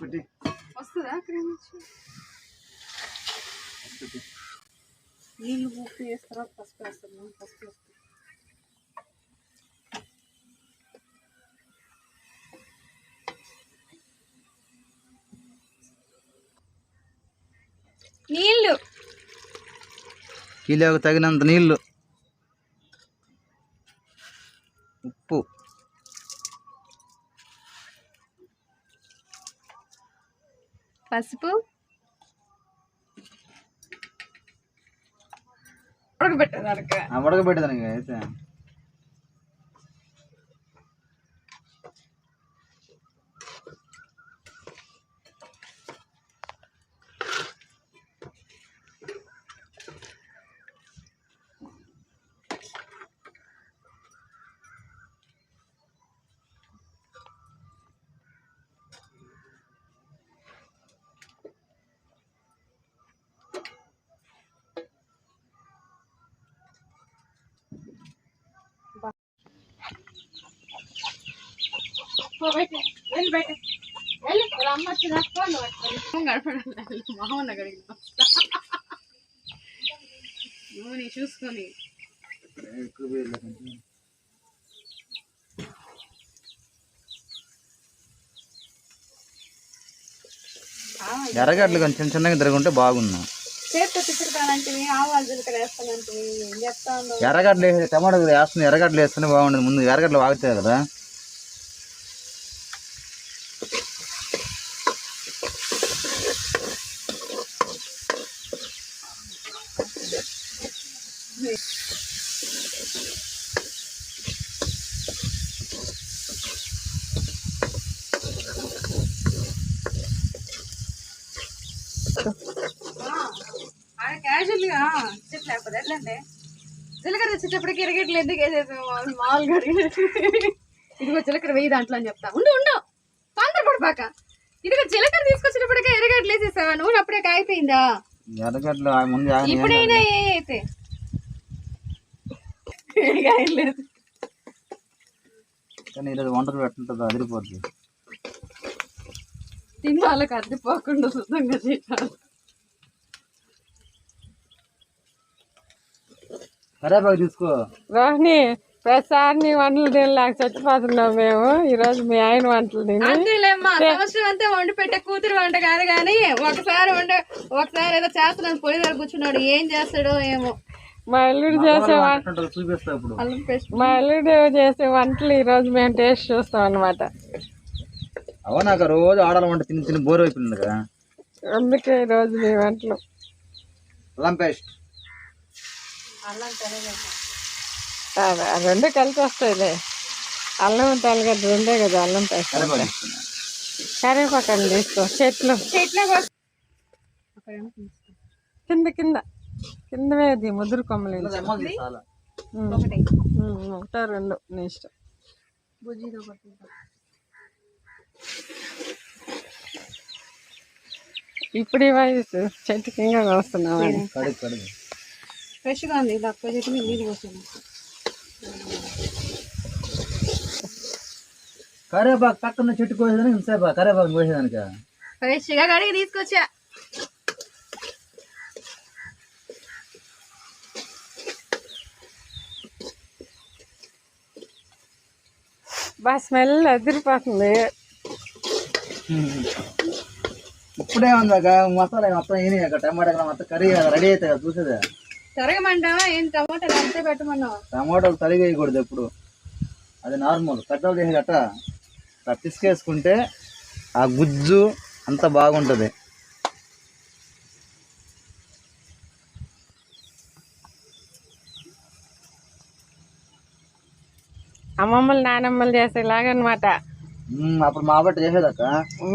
పెట్టి వస్తుందా క్రీమ్ పెట్టి నీళ్ళు ఉప్పు వేస్తారా? పసుపు వేస్తాను పసుపు వేస్తాను నీళ్ళు. కిలోకి తగినంత నీళ్ళు. పసుపు ఉడకబెట్టడానికి ఆ ఉడకబెట్టేదానికి అయితే మామూలు అక్కడికి నువ్వు నీ చూసుకొని. ఎర్రగడ్డలు కొంచెం చిన్న చిన్నగా తిరుగుంటే బాగున్నాం ఎర్రగడ్డలు టమాటా వేస్తుంది ఎర్రగడ్డలు వేస్తేనే బాగుండదు ముందు ఎర్రగడ్డలు వాగుతాయి కదా ఆయన క్యాజువల్గా చెప్పలేకపోతే ఎట్లా అంటే జీలకర్ర వచ్చేటప్పటికి ఎరగట్లు ఎందుకు వేసేసాము మామూలుగా. ఇదిగో జీలకర్ర వెయ్యి దాంట్లో అని చెప్తా. ఉండు ఉండు. తొందర పడిపాక ఇదిగో జీలకర్ర తీసుకొచ్చేటప్పటికే ఎరగట్లు వేసేసావా? నూనె అప్పుడే ముందు ఆగని ఇప్పుడైనా ఏ అయితే. కానీ ఈరోజు వంటలు పెట్టింటుంది అదిరిపోద్ది. తిన్న వాళ్ళకి అద్దెపోకుండా శుద్ధంగా చేయాలి కరేపాకు తీసుకో రోహిణి ప్రతిసారి నీ వంటలు తినలేక చచ్చిపోతున్నాం మేము. ఈరోజు మీ ఆయన వంటలు సంవత్సరం అంతా వండి పెట్టే కూతురు వంట కాదు కానీ ఒకసారి వంట ఒకసారి ఏదో చేస్తున్నాను దగ్గర కూర్చున్నాడు ఏం చేస్తాడో ఏమో. మా అల్లుడు చేసే మా అల్లుడు చేసే వంటలు ఈరోజు మేము టేస్ట్ చూస్తాం అనమాట అవునాక రోజు ఆడాలి వంట తిని తిని బోర్ అయిపోయింది కదా. అందుకే ఈరోజు మీ వంటలు. అల్లం పేస్ట్ రెండు కలిసి వస్తాయిలే. అల్లం తెల్లగడ్డ రెండే కదా అల్లం పేస్ట్. కరివేపాకండి తీసుకో చెట్లు కింద కింద. కింద వేది ముదురు కొమ్మలు. ఒకటి. రెండు నీ ఇష్టం. ఇప్పుడు ఈ వయసు చెట్టుకి ఇంకా వస్తున్నామని కడుగు కడుగు ఫ్రెష్గా ఉంది ఇది అక్క చెట్టు మీద నీళ్ళు పోసాను కరేపాకు పక్కన చెట్టు కోసేదానికి ఇంతసేపు కరేపాకు కోసేదానిక ఫ్రెష్గా కడిగి తీసుకొచ్చా బాగా స్మెల్ అదిరిపోతుంది ఇప్పుడే ఉందాక మసాలా మొత్తం ఏని టమాటా మొత్తం కర్రీ రెడీ అవుతాయి కదా చూసేదే తరగమంటావా? ఏం టమాటాలు అంతే పెట్టమన్నావు? టమాటాలు తరిగి వేయకూడదు ఎప్పుడు. అది నార్మల్. కట్టలు చేసి గట్ట అట్లా పిసికేసుకుంటే ఆ గుజ్జు అంత బాగుంటుంది. అమ్మమ్మలు నానమ్మలు చేసేలాగా అనమాట మ్మ్, అప్పుడు మా బట్టి చేసేదక్క?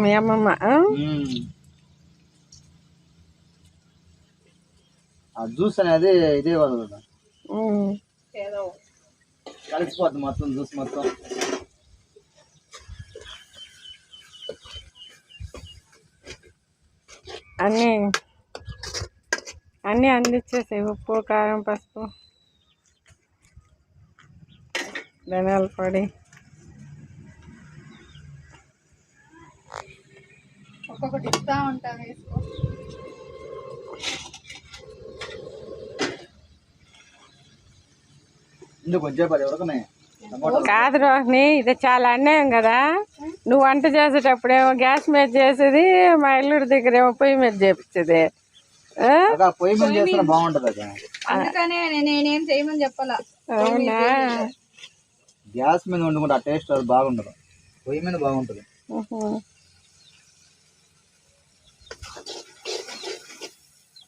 మీ అమ్మమ్మ ఆ? మ్మ్. ఆ జ్యూస్ అనేది ఇదే ఉమ్. ఏదో. కలిసిపోద్ది మొత్తం జ్యూస్ మొత్తం. అన్నీ అన్నీ అందించేసాయి ఉప్పు కారం పసుపు ధనియాల పొడి. ఒక్కొక్కటి ఇస్తా ఉంటా వేసుకో ఇందుకు కొంచెం పది ఉడకనే టమాటా కాదు రోహిణి ఇది చాలా అన్యాయం కదా. నువ్వు వంట చేసేటప్పుడేమో గ్యాస్ మీద చేసేది మా ఇల్లుడి దగ్గర ఏమో పొయ్యి మీద చేపించేది అవునా? గ్యాస్ మీద వండుకుంటే ఆ టేస్ట్ అది బాగుండదు. పొయ్యి మీద బాగుంటది.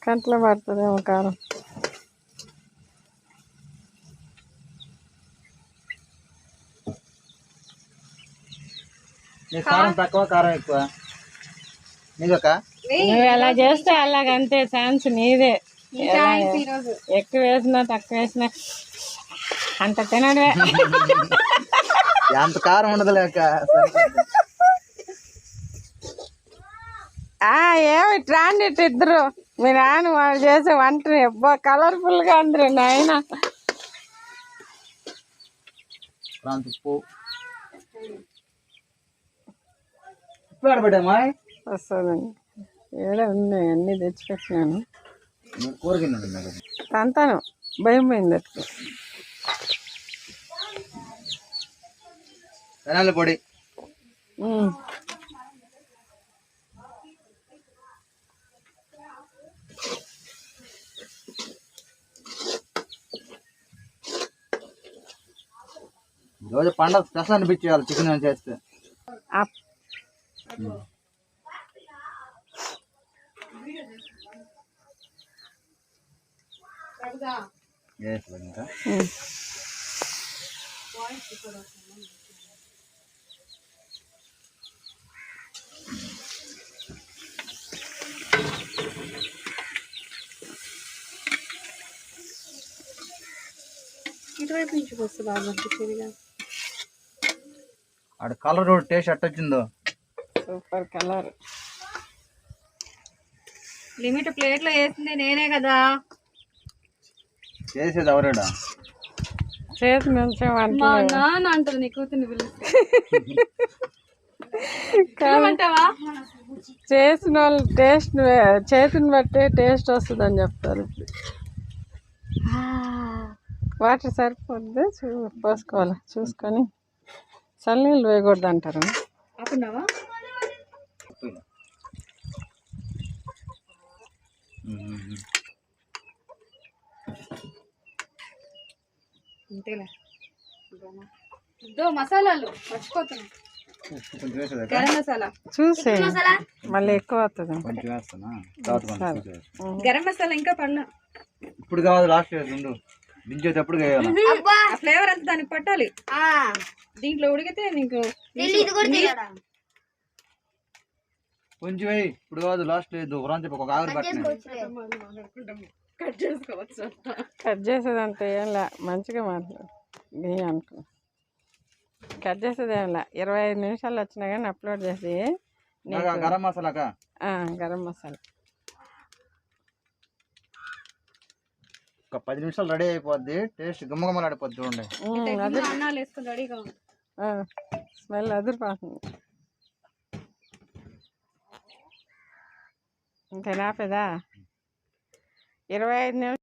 కంట్లో పడుతుందేమో కారం. నీ కారం తక్కువ కారం ఎక్కువ. నీదక్క నువ్వు ఎలా చేస్తే అలాగంతే ఛాన్స్ నీదే. ఎక్కువ వేసినా తక్కువ వేసినా అంత తినడమే. ఎంత కారం ఉండదు లేక ఆ ఏమి ట్రాండిట్ ఇద్దరు. మీ నాన్న వాళ్ళు చేసే వంటని అబ్బా కలర్ఫుల్గా అందరు నాయన. ప్రాంత ఉప్పు ఉప్పు ఆడబెట్టామా వస్తుందండి ఏడ ఉన్నాయి అన్నీ తెచ్చిపెట్టినాను కూరగిన్నె తంతాను భయం పోయింది అట్లా ధనాల పొడి ఉమ్. రోజు పండగ స్పెషల్ అనిపించేయాలి చికెన్ అని చేస్తే ఆ ప్రభుదా చేస్తాను ఇంకా ఉమ్. ఇటువైపు నుంచి వస్తే బాగా ఆడ కలర్ టేస్ట్ ఎట్ట వచ్చిందో? Super colour. లిమిట్ ప్లేట్లో వేసింది నేనే కదా. చేసేది ఎవరాడా మా నాన్న అంటది నీ కూతుర్ని పిలిస్తే. ఏమంటావా? చేసిన వాళ్ళు టేస్ట్ చేతిని బట్టే టేస్ట్ వస్తుందని చెప్తారు వాటర్ సరిపోద్ది చూ పోసుకోవాలి చూసుకొని. చల్లనీళ్ళు వేయకూడదు అంటారు అంతేలే. మసాలాలు మర్చిపోతున్నా. గరం మసాలా. చూసే. మళ్ళీ ఎక్కువ అవుతుంది. కొంచెం వేస్తానా? తర్వాత కొంచెం చూసేది. గరం మసాలా ఇంకా పడలా. ఇప్పుడు కాదు లాస్ట్ వేసి ఉండు దించేటప్పుడు వేయాలి? ఆ ఫ్లేవర్ అంతా దానికి పట్టాలి. దీంట్లో ఉడికితే నీకు కొంచెం వేయి ఇప్పుడు కాదు లాస్ట్ లేదు. ఒకరాని చెప్పి ఒక ఆవిరి పట్టిన. కట్ చేసుకోవచ్చు. కట్ చేసేదంటే ఏం లే మంచిగా మాట్లాడు. నీ అనుకో. కట్ చేసేది ఏం లే ఇరవై ఐదు నిమిషాలు వచ్చినా కానీ అప్లోడ్ చేసి నీకు గరం మసాలాకా ఆ, గరం మసాలా. ఒక పది నిమిషాలు రెడీ అయిపోద్ది టేస్ట్ గుమ్మగుమ్మలాడిపోద్ది చూడండి. స్మెల్ అదిరిపోతుంది. ఇంకా నాపేదా ఇరవై ఐదు నిమిషాలు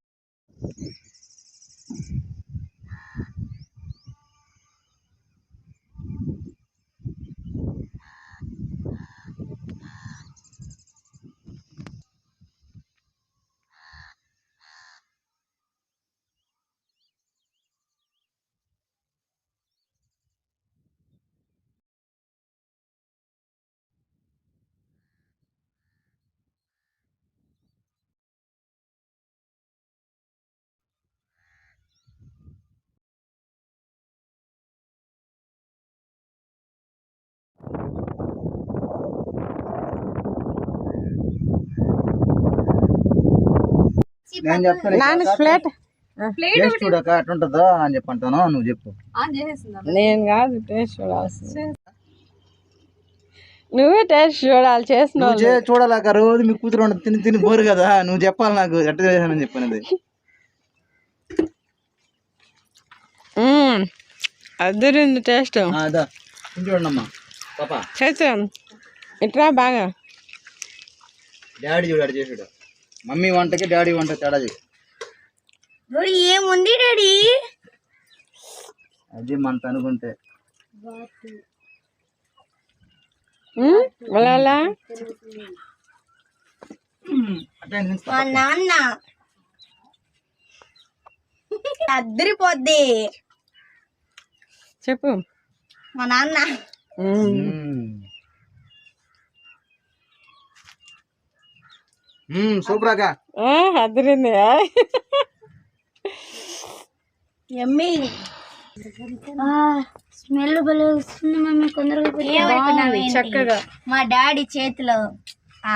నేను చెప్తాను నాన్న ప్లేట్. ప్లేట్ టేస్ట్ చూడక ఎట్లుంటుందో అని చెప్పి అంటాను నువ్వు చెప్పు. నేను కాదు టేస్ట్ చూడాల్సింది. నువ్వే టేస్ట్ చూడాలి చేసిన నువ్వు చే చూడాలక రోజు మీ కూతురు తిని తిని బోరు కదా నువ్వు చెప్పాలి నాకు ఎట్ట చేశానని చెప్పినది. అద్దరింది టేస్ట్. అదా చూడండి అమ్మా పాప. చేసు ఇట్రా బాగా. డాడీ చూడు అడు చేసాడు మమ్మీ వంటకి డాడీ వంట తేడా ఏముంది డాడీ? అది అనుకుంటే అట్లా నిలుస్తా. మా నాన్న. అద్దరిపోద్ది. చెప్పు. మా నాన్న ఉమ్, మ్మ్. మ్మ్, సూపర్ అక్క. అదిరింది. ఎమ్మి. స్మెల్ భలే వస్తుంది మమ్మీ కొందరు చక్కగా. మా డాడీ చేతిలో ఆ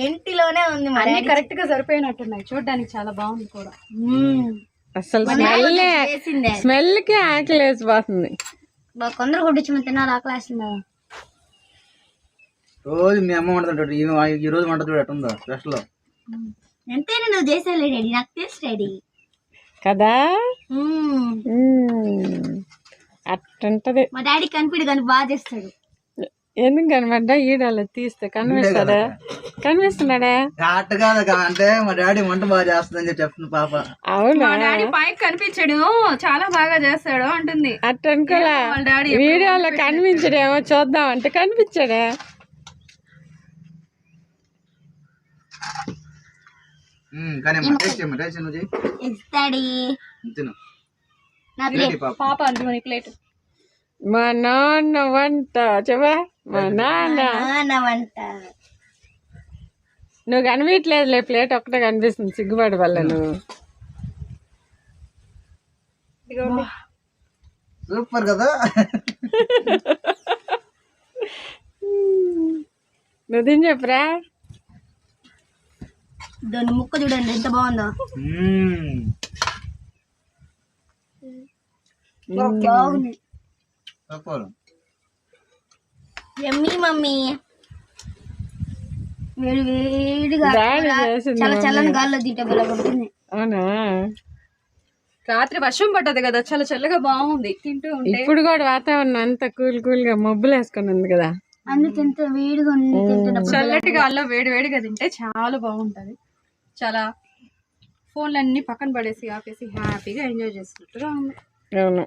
గంటిలోనే ఉంది మా అన్ని డాడీ కరెక్ట్గా సరిపోయినట్టున్నాయి. చూడడానికి చాలా బాగుంది కూడా. అసలు స్మెల్ స్మెల్కి ఆకలి వేసిపోతుంది బా కొందరు కొట్టించి తిన్నారు ఆకలి వేస్తుందా రోజు మీ అమ్మ వండుతుంటాడు ఈ రోజు వంట చూడు ఎట్టుందో స్పెషల్ ఎంతైనా నువ్వు చేసేలే డాడీ నాకు తెలుసు డాడీ. కదా? అట్టుంటది. మా డాడీ కనిపిడు కానీ బాగా చేస్తాడు. ఎందుకు కనబడ్డా? ఈడాల తీస్తే కనిపిస్తాడా? కనిపిస్తున్నాడా? అట్ట కాదు అంటే మా డాడీ వంట బాగా చేస్తుందని చెప్పి చెప్తుంది పాప. అవునా? డాడీ పైకి కనిపించాడు చాలా బాగా చేస్తాడు అంటుంది. అట్ట అనుకోలే. వీడియోలో కనిపించడేమో చూద్దాం అంటే కనిపించాడా? కానీ టేస్ట్ చేయమ్మ టేస్ట్ నువ్వు తిను. పాప? పాప అందుకొని ప్లేట్. మా నాన్న వంట చెప్పా మా నాన్న. నాన్న వంట. నువ్వు కనిపించలేదులే ప్లేట్ ఒక్కటే కనిపిస్తుంది సిగ్గుపడి వల్ల నువ్వు సూపర్ కదా. నువ్వు తిని చెప్పురా? దాని ముక్క చూడండి ఎంత బాగుందో. బాగుంది. ఎమ్మి మమ్మీ. వేడి వేడిగా చాలా చల్లని గాల్లో తింటే బల కొడుతుంది. అవునా? రాత్రి వర్షం పడ్డది కదా చాలా చల్లగా బాగుంది. తింటూ ఉంటే. ఇప్పుడు కూడా వాతావరణం అంతా కూల్ కూల్గా మబ్బులు వేసుకొని ఉంది కదా. అందుకు ఎంత వేడిగా ఉంది చల్లటి గాల్లో వేడి వేడిగా తింటే చాలా బాగుంటది. చాలా ఫోన్లన్నీ పక్కన పడేసి ఆపేసి హ్యాపీగా ఎంజాయ్ చేస్తున్నట్టుగా ఉంది. అవును.